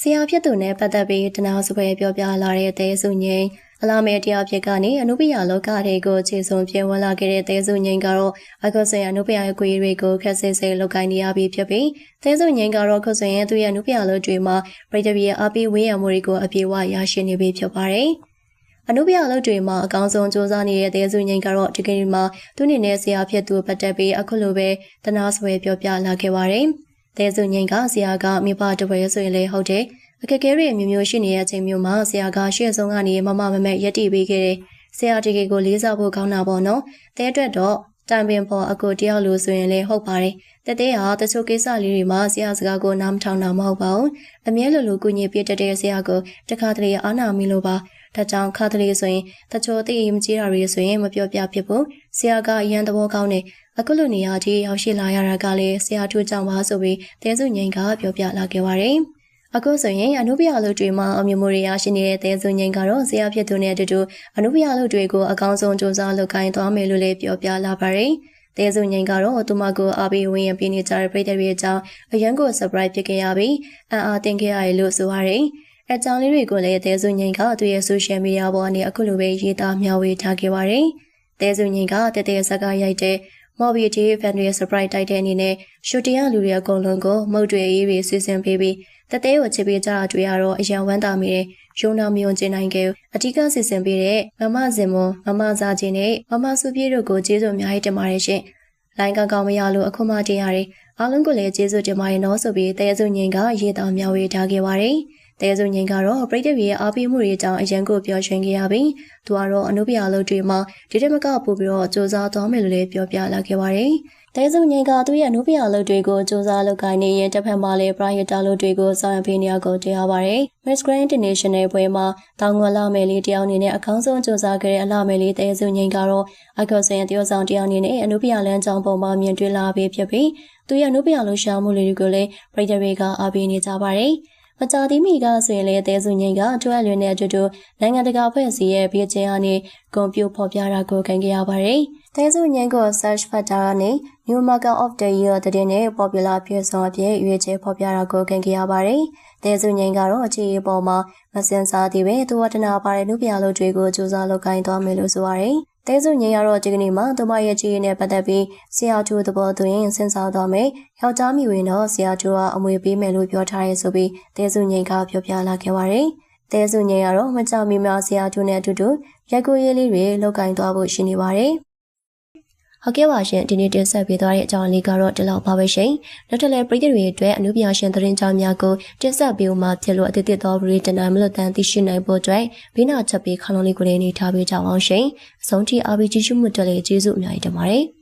ဆရာဖြစ်သူနဲ့ပတ်သက်ပြီးတနာစပွဲပြောပြလာတဲ့တဲစုငိမ့်အလာမဲတရားဖြစ်ကနေအနုပညာလောကတွေကိုခြေစုံပြဝင်လာခဲ့တဲ့တဲစုငိမ့်ကတော့အခုဆိုရင်အနုပညာရဲ့ကိုယ်တွေကိုခက်ဆဲဆဲလောက်ကိုင်းနေရပြီဖြစ်ပြီးတဲစုငိမ့်ကတော့အခုဆိုရင်သူ့ရဲ့အနုပညာလောတွေမှာပြည်တပြည်အပီးဝေးရမှုတွေကိုအပြေအဝရရှိနေပြီဖြစ်ပါတယ်အနုပညာလုပ်တွေမှာအကောင်းဆုံးစူးစမ်းနေတဲ့တဲစုငိမ့်ကတော့ဒီကနေ့မှာသူ့အနေနဲ့ဆရာဖြစ်သူပတ်သက်ပြီးအခုလိုပဲတနာဆွဲပြောပြလာခဲ့ပါတယ်။ တဲစုငိမ့်ကဆရာကမိဘတပွဲဆိုရင်လည်းဟုတ်တယ်။အခက်အခဲတွေမျိုးမျိုးရှိနေတဲ့အချိန်မျိုးမှာဆရာကရှေ့ဆုံးကနေမမမမက်ရက်တည်ပေးခဲ့တယ်။ဆရာဒီကေကိုလေးစားဖို့ကောင်းတာပေါ့နော်။တဲအတွက်တော့ တိုင်ပင်ပေါ်အကိုတယောက်လိုဆိုရင်လည်းဟုတ်ပါတယ်။တတဲဟာတချို့ကိစ္စလေးတွေမှာဆရာစကားကိုနားမထောင်တာမဟုတ်ပါဘူး။အမြဲလိုလိုကုညီပြတဲ့တဲ့ဆရာကိုတခါတလေအားနာမိလို့ပါ။ဒါကြောင့်ခါတလေဆိုရင်တချို့သိရင်မကြီးတာတွေဆိုရင်မပြောပြဖြစ်ဘူး။ဆရာကအရန်သဘောကောင်းတယ်။အခုလိုနေရာကြီးရောက်ရှိလာရတာကလည်းဆရာတို့ကြောင့်ပါဆိုပြီးတဲစုငိန်ကပြောပြလာခဲ့ပါတယ်။ အခုဆိုရင်အနုပညာလုပ်တွေမှာအမျိုးမျိုးတွေရရှိနေတဲ့တဲစုငိန်ကတော့ဆရာဖြစ်သူနဲ့အတူတူအနုပညာလုပ်တွေကိုအကောင်းဆုံးစူးစမ်းလုပ်ကိုင်းသွားမယ်လို့လည်းပြောပြလာပါတယ်။တဲစုငိန်ကတော့သူမကိုအားပေးဝင်ရပြနေကြတဲ့ပြည်သူတွေအကြောင်းအရန်ကို surprise ဖြစ်ခဲ့ရပြီးအံ့အားသင့်ခဲ့ရတယ်လို့ဆိုရတယ်။အကြောင်းလေးတွေကိုလည်းတဲစုငိန်ကသူ့ရဲ့ social media ပေါ်ကနေအခုလိုပဲရေးသားမျှဝေထားခဲ့ပါတယ်။တဲစုငိန်ကတတဲစကားရိုက်တဲ့ Mobi TV fan တွေ surprise တိုက်တဲ့အနေနဲ့ရှူတင်ရလူတွေအကုန်လုံးကိုမုတ်တွေရေးပြီးစီစဉ်ပေးပြီးတတဲကိုချစ်ပေးကြတာတွေ့ရတော့အယံဝမ်းသာမိတဲ့ရုံနာမယုံကျင်နိုင်ခဲ့အဓိကစီစဉ်ပေးတဲ့မမစင်မွန်မမစာချင်းနဲ့မမစုပြေတို့ကိုကျေးဇူးအများကြီးတင်ပါတယ်ရှင်။လိုင်းကောင်းကောင်းမရလို့အခုမှတင်ရတယ်။အားလုံးကိုလည်းကျေးဇူးတင်ပါတယ်နော်ဆိုပြီးတဲစုငင်ကရေးသားမျှဝေထားခဲ့ပါတယ်။ တဲစုငင်ကတော့ပြည်သူရဲ့အားပေးမှုတွေအကြောင်းအရန်ကိုပြောချင်ခဲ့ရပြီးသူကတော့အနုပညာလုပ်တွေမှာဒီတက်မကပို့ပြီးတော့စူးစမ်းသွားမယ်လို့လည်းပြောပြလာခဲ့ပါတယ်။တဲစုငင်ကသူ့ရဲ့အနုပညာလုပ်တွေကိုစူးစမ်းလုပ်ကိုင်းနေရင်တစ်ဖက်မှာလည်း private လုပ်တွေကိုဆောင်ရွက်ပေးနေရကိုတရားပါတယ်။ Miss Grand International ပွဲမှာတောင်ငွလာမယ်လေးတယောက်အနေနဲ့အကောင်းဆုံးစူးစမ်းခဲ့တဲ့အလှမယ်လေးတဲစုငင်ကတော့အခုဆိုရင်တယောက်ဆောင်တယောက်အနေနဲ့အနုပညာလမ်းကြောင်းပေါ်မှာမြင်တွေ့လာပြီးဖြစ်ပြီးသူရဲ့အနုပညာလှူရှာမှုတွေကိုလည်းပြည်သူတွေကအားပေးနေကြပါတယ်။ မကြသေးမီကဆိုရင်လည်းတဲစုငိန်ကတွဲလွင်တဲ့အတူတူနိုင်ငံတကာဖွဲ့စည်းရဲ့ပြည်ချင်အနေကွန်ပျူဖော်ပြတာကိုခံခဲ့ရပါတယ်။တဲစုငိန်ကို search factor ကနေ New Market of the Year တဲ့နဲ့ popular ဖြစ်ဆောင်အဖြစ်ရွေးချယ်ဖော်ပြတာကိုခံခဲ့ရပါတယ်။တဲစုငိန်ကတော့အခြေအပေါ်မှာမစင်စားသေးပဲသူဝတ္တနာပါတဲ့လူပြလို့တွေကိုစူးစမ်းလုပ်ကိုင်းသွားမယ်လို့ဆိုပါတယ်။ တဲစုငင်ရတော့ဒီကနေ့မှာသူမရဲ့ကြီးရင်းနဲ့ပတ်သက်ပြီးဆရာကျိုးသဘောသွင်းစဉ်းစားသွားမယ်။ယောက်ျားမိဝင်တော့ဆရာကျိုးကအမွေပေးမယ်လို့ပြောထားရဲဆိုပြီးတဲစုငင်ကပြောပြလာခဲ့ပါတယ်။တဲစုငင်ရတော့မကြမီများဆရာကျိုးနဲ့အတူတူရိုက်ကူရေးလေးတွေလောက်ကင်သွားဖို့ရှိနေပါတယ်။ ဟုတ်ကဲ့ပါရှင်ဒီနေ့တင်ဆက်ပေးသွားတဲ့အကြောင်းလေးကတော့ဒီလောက်ပါပဲရှင်နောက်ထပ်လည်းပရိသတ်တွေအတွက်အနုပညာရှင်သတင်းကြောင်းများကိုတင်ဆက်ပေးဦးမှာဖြစ်လို့အသစ်သစ်သောဗရီတနိုင်မလို့တန်သိရှိနိုင်ဖို့အတွက်ဘိနာချက်ပေးခလုံးလေးကိုလည်းနေထားပေးကြအောင်ရှင်အဆုံးထိ RPG ရှုမှုတက်လေးကျေးဇူးအများကြီးတင်ပါတယ်